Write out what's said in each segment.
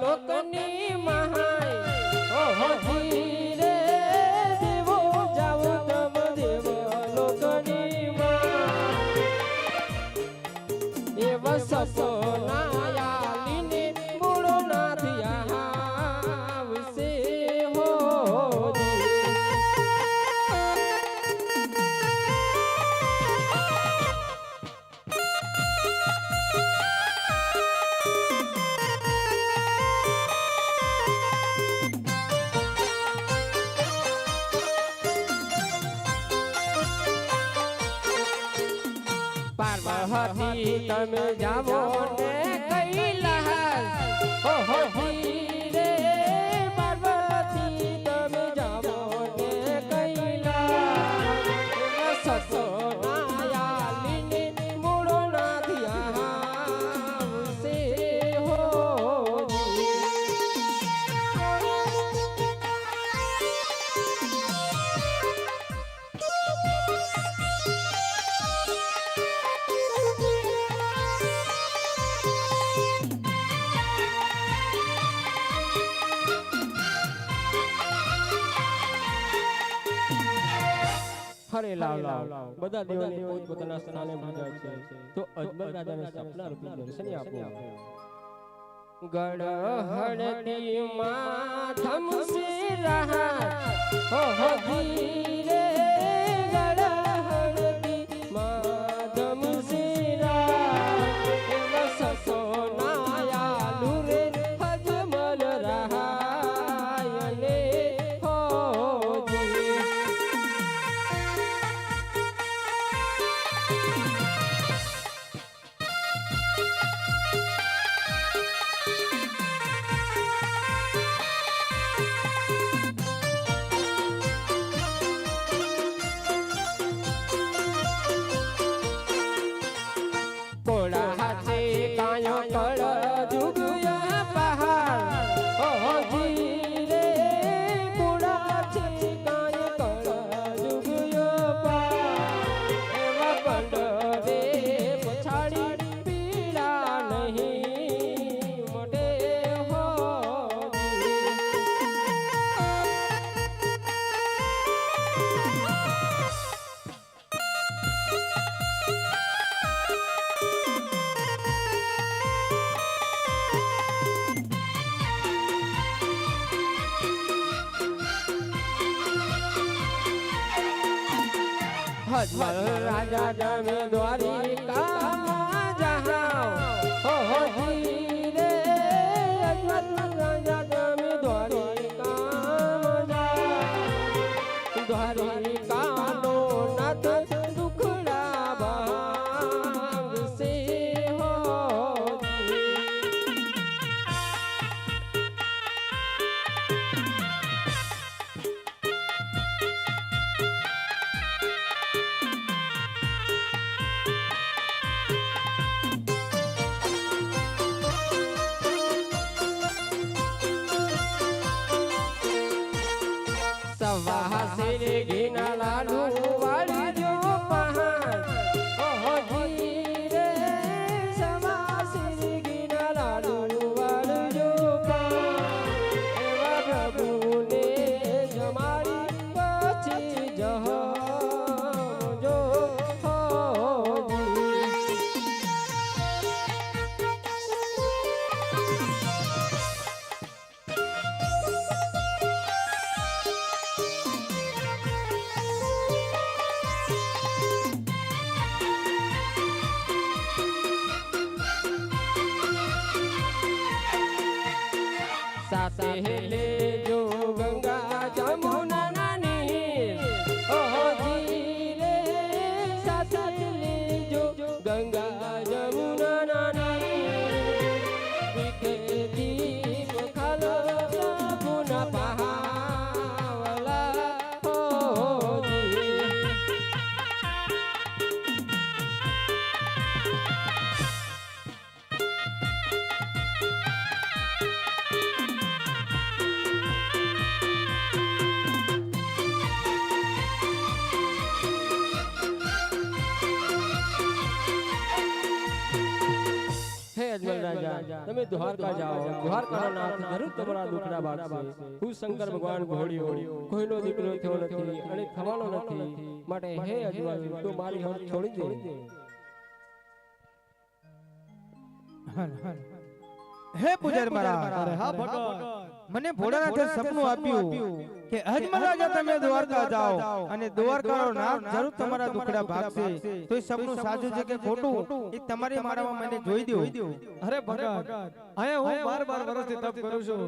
લોકોની હતી તમે જાવો ને કૈલાસ હો હતી ફરે લાવ. લાવ. બધા દેવોની પોત પોતાના સ્થાને પૂજા છે. તો અજમલ રાજાને સપના રૂપી દર્શન આપો ગણ હળતી માં રહા હો હો ધીરે રાજા જમે દ્વારિકા. તમે દ્વારકા જાઓ દ્વારકાના નાથ જરૂર તમારા દુખડા ભાગશે હું શંકર ભગવાન ઘોડ્યો કોઈનો દીકરો થયો નથી અને થવાનો નથી માટે હે અજમલ તો મારી હર છોડી દે હે પૂજારી મારા અરે હા ભગવાન મને ભોળાનાથે સપનું આપ્યું કે અજમલ રાજા તમે દ્વારકા જાઓ અને દ્વારકાનો નાથ જરૂર તમારા દુખડા ભાગશે. તો એ સપનું સાચું છે કે ખોટું? એ તમારી મારામાં મને જોઈ દો. અરે ભગત અહીંયા હું બાર બાર વર્ષથી તપ કરું છું.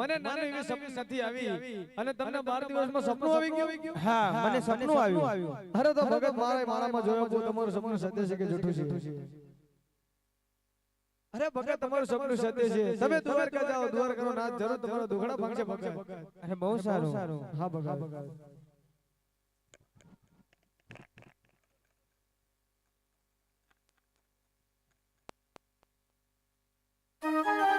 મને નાની એવી સપની નથી આવી. અને તમને બાર દિવસમાં સપનું આવી ગયું? હા મને સપનું આવ્યું. અરે તો ભગત મારા મારામાં જોયો તમારું સપનું સત્ય છે કે જૂઠું છે? અરે ભગત તમારું સપનું સત્ય છે. તમે દ્વારકા જાઓ દ્વારકાનો નાથ જરૂર તમારો દુખડા ભાગશે ભગત અરે બહુ સારું. હા ભગત. અરે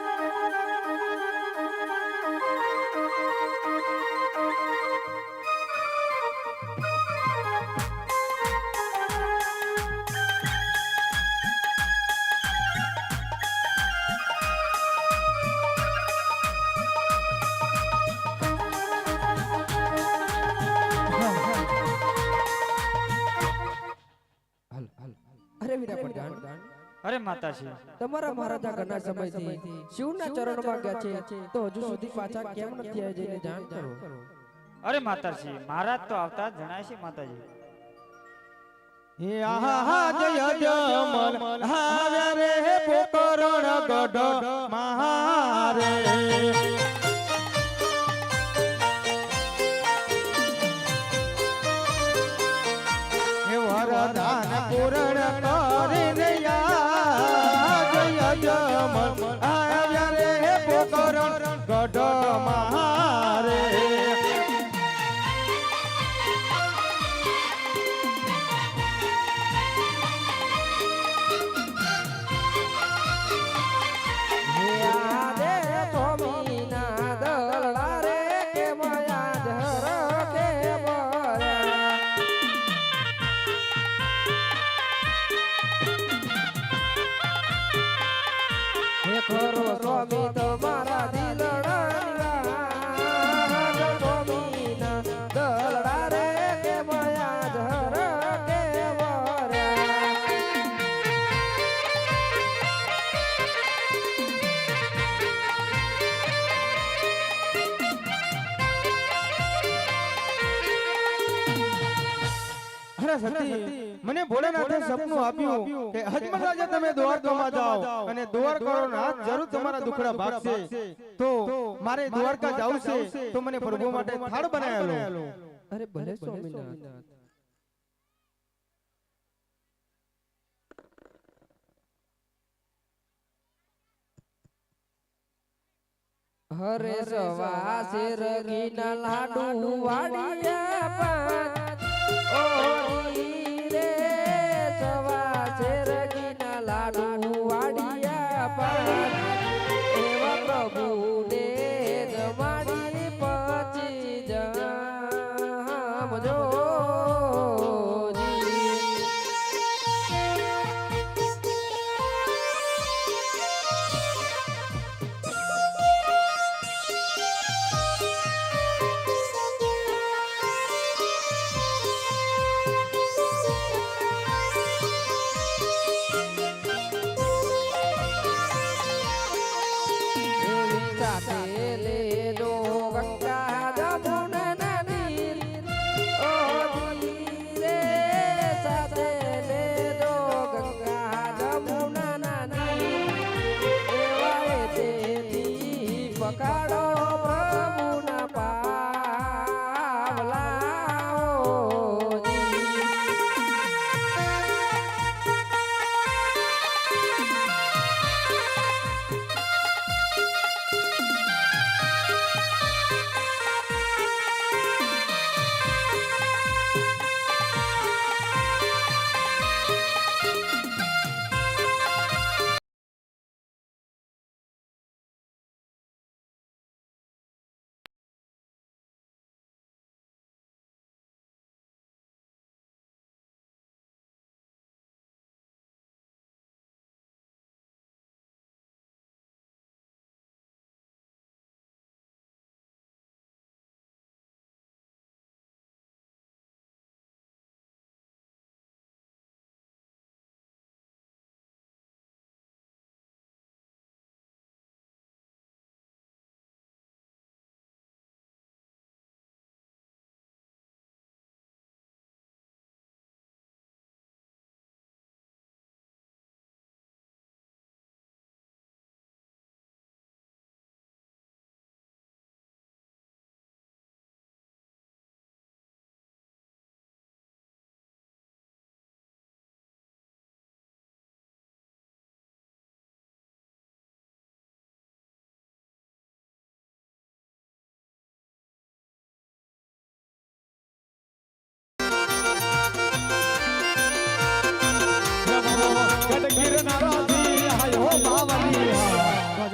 માતાજી. તમારા મહારાજા ઘણા સમયથી શિવના ચરણમાં ગયા છે. તો હજુ સુધી પાછા કેમ નથી આવી જઈને જાણ કરો. અરે માતાજી મહારાજ તો આવતા જણાય છે માતાજી. હે આહા જય જમલ હારે રે પોકરણ ગઢ. ખરો તમારા ભોળાનાથે સપનું આપ્યું કે હજમત રાજા તમે દ્વારકામાં જાઓ અને દ્વારકાનો નાથ જરૂર તમારા દુખડા ભાગશે. તો મારે દ્વારકા જવું છે. તો મને પ્રભુ માટે થાળ બનાવેલો અરે ભલે સ્વામીનાથ. હરે સવા શેર ઘીના લાડુ વાડિયા પાંચ ઓરી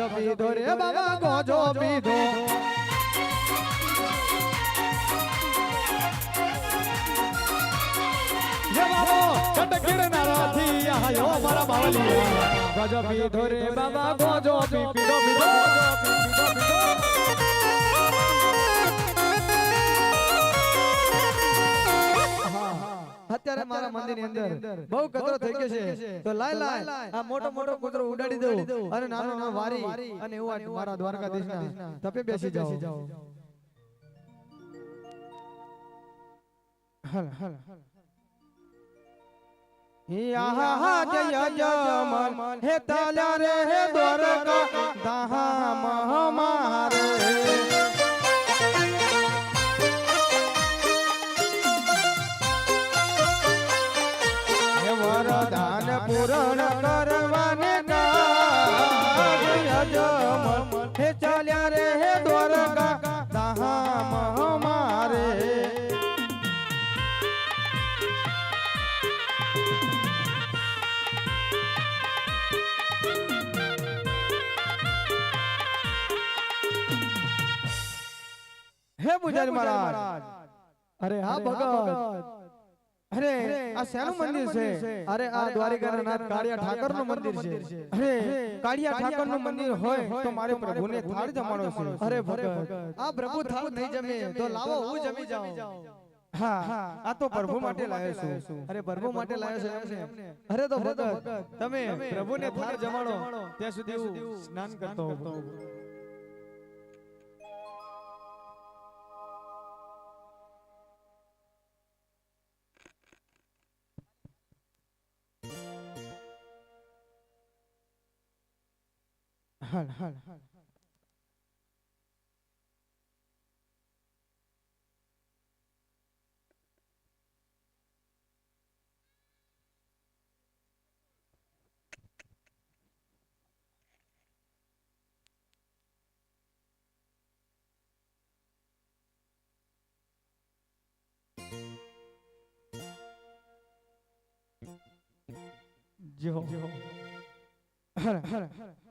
ગોજો પીધો રે બાબા, ગોજો પીધો. જે બાબો કટકીર નારાથી આયો મારા બાવલિયા પીધો રે બાબા, ગોજો પીધો પીધો પીધો પીધો. અત્યારે મારા મંદિરની અંદર બહુ કચરો થઈ ગયો છે. તો લાય લાય આ મોટો મોટો કચરો ઉડાડી દઉં. અને નાનો નાનો વારી અને એવું મારા દ્વારકાધીશના. તપે બેસી જાઓ. હલ હલ હલ. જય જમન હે તાલ્યા રે હે દ્વારકા. ધામ મારે પૂજારી મહારાજ. અરે હા ભગત. અરે આ શેનું મંદિર છે? અરે આ દ્વારિકાના નાથ કાળિયા ઠાકરનું મંદિર છે. અરે કાળિયા ઠાકરનું મંદિર હોય તો મારે પ્રભુને થાળ જમાડો છે. અરે ભગત. આ પ્રભુ થાળ નહીં જમે. તો લાવો હું જમી જાઉં. હા હા આ તો પ્રભુ માટે લાવ્યો છું. અરે પ્રભુ માટે લાવ્યો છે. એમને. અરે તો ભગત તમે પ્રભુને થાળ જમાડો. ત્યાં સુધી હું સ્નાન કરતો હોઉં. 好了，好了，好了。最后，最后，好了，好了，好了。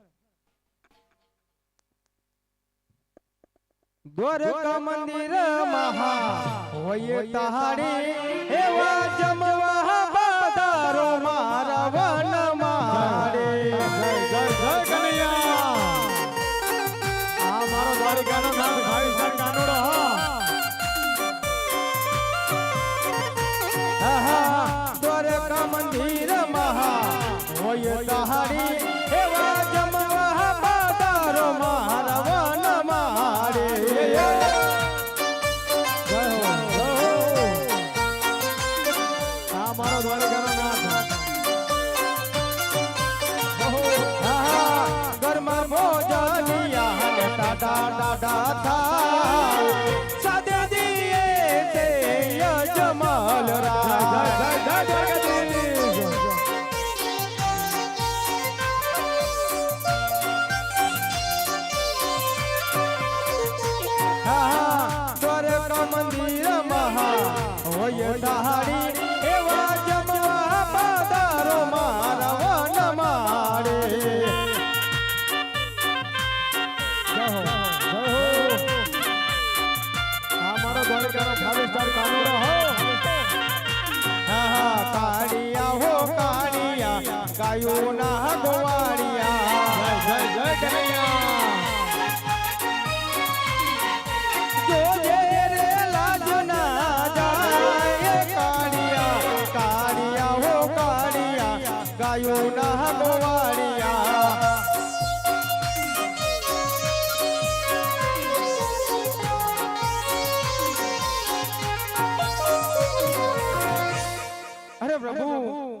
દ્વારકા મંદિર મહા હોય તારી એવા જમવા પધારો મારે ને ટાટા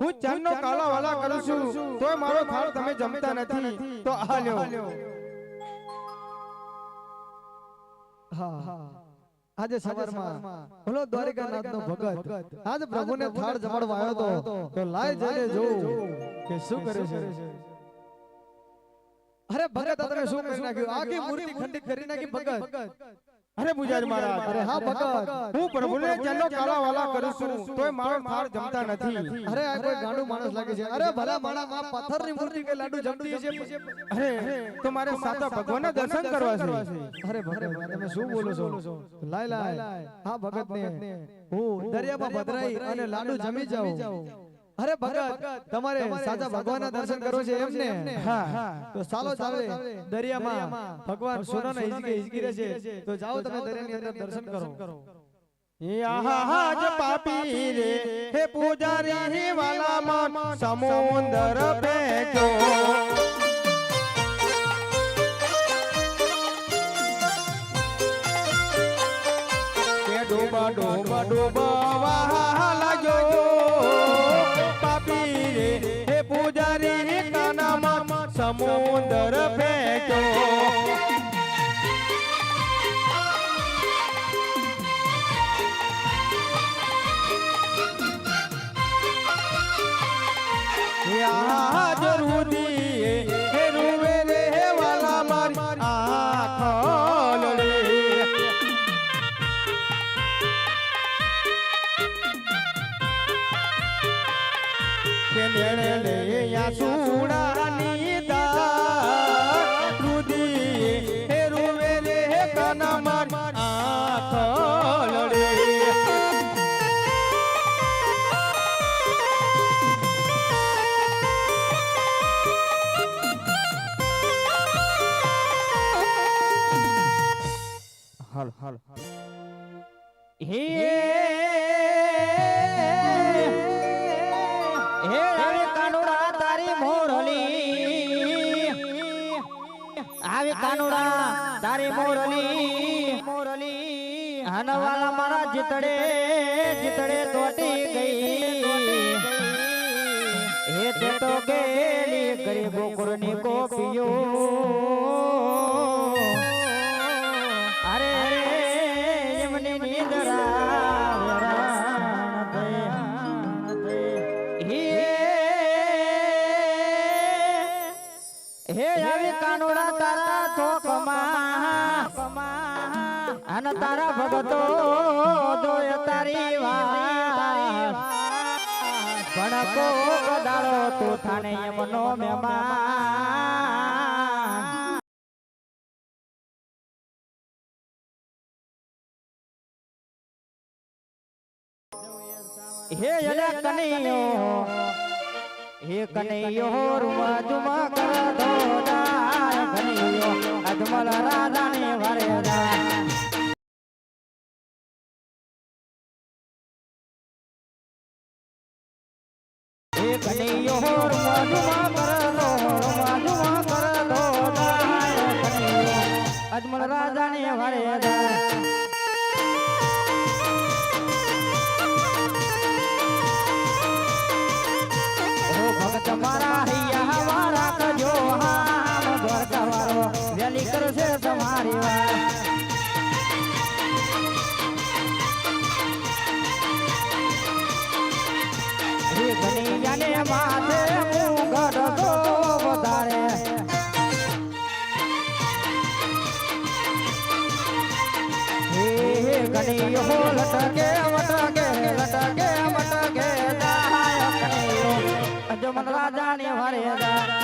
હું ચાંદનો કાલા વાલા કરું છું. તોય મારો થાળ તમે જમતા નથી. તો આ લ્યો. આજે સવારમાં ભલો દ્વારિકાનાથનો ભગત. આજ પ્રભુને થાળ જમાડવા આવ્યો તો. લાય જઈને જોઉં કે શું કરે છે. અરે ભગત, તમે શું કરી નાખ્યું? આખી મૂર્તિ ખંડિત કરી નાખી ભગત. અરે પૂજારી મહારાજ. અરે હા ભગત. હું પ્રભુને જેનો કાલાવાલા કરું છું. તોય મારો થાળ જમતા નથી. અરે આ કોઈ ગાંડું માણસ લાગે છે. અરે ભલા માણા માં પથ્થરની મૂર્તિ કે લાડુ જમતી છે અરે તો મારે સાચા ભગવાનના દર્શન કરવા છે. અરે ભગત તમે શું બોલો છો? લાય લાય. હા ભગત ને હું દરિયામાં ભદરાઈ અને લાડુ જમી જાઉં. અરે ભગત તમારે સાચા ભગવાનના દર્શન કરવો છે એમ ને હા. તો ચાલો ચાલે દરિયામાં ભગવાન સોનાના હિજકે હિજકી રહે છે. તો જાઓ તમે દરિયાની અંદર દર્શન કરો. યાહાજ પાપી રે. હે પૂજારી વાલામાં સમુંદર ભેજો ડોબા ડોબા ડૂબા હે હે આવે કાનુડા તારી મોરલી. આવે કાનુડા તારી મોરલી. મોરલી હનવાલા મારા જીતડે જીતડે તોટી ગઈ. હે તે તો ગેલી ગરીબો કોરની કોપીઓ તારા ભગતો જોય તારી વાત. પણ કોક દાડો તું થાને એમનો મહેમાન. હે અલા કનૈયો હે કનૈયો રૂમા જુમા કર દો કનૈયો અજમલ રાધાને વરે અજમલ રાધાને વરે ભગત મારા હે કનૈયો લટકે વટકે લટકે અજમન રાજાને વારે દા